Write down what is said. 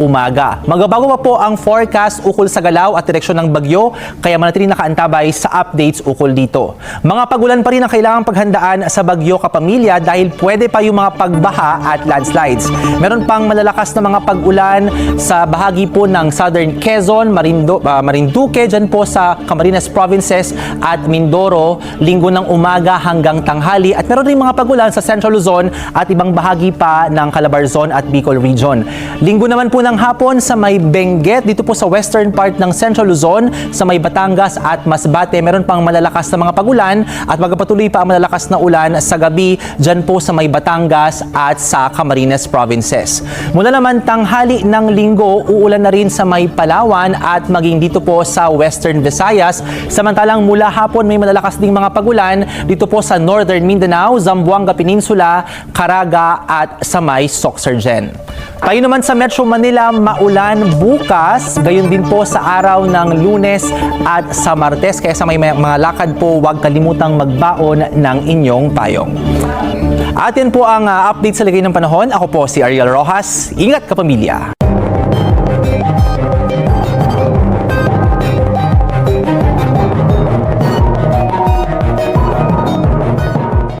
umaga. Magbabago pa po ang forecast ukol sa galaw at direksyon ng bagyo, kaya manatiling nakaantabay sa updates ukol dito. Mga pagulan pa rin ang kailangang paghandaan sa bagyo kapamilya dahil pwede pa yung mga pagbaha at landslides. Meron pang malalakas na mga pag-ulan sa bahagi po ng Southern Quezon, Marindo, ah, Marinduque, dyan po sa Camarines Provinces at Mindoro, linggo ng umaga hanggang tanghali. At meron rin mga pagulan sa Central Luzon at ibang bahagi pa ng Calabarzon at Bicol Region. Linggo naman po ng hapon sa may Benguet, dito po sa western part ng Central Luzon, sa may Batangas at Masbate, meron pang malalakas na mga pagulan at magpapatuloy pa ang malalakas na ulan sa gabi dyan po sa may Batangas at sa Camarines Provinces. Mula naman tanghali ng linggo, uulan na rin sa may Palawan at maging dito po sa Western Visayas. Samantalang mula hapon may malalakas ding mga pagulan dito po sa Northern Mindanao, Zamboanga Peninsula, Caraga at sa may Soxargen. Tayo naman sa Metro Manila, maulan bukas, gayon din po sa araw ng lunes at sa martes. Kaya sa may mga lakad po, huwag kalimutang magbaon ng inyong payong. At yan po ang ah, update sa lagay ng panahon. Ako po si Ariel Rojas. Ingat kapamilya!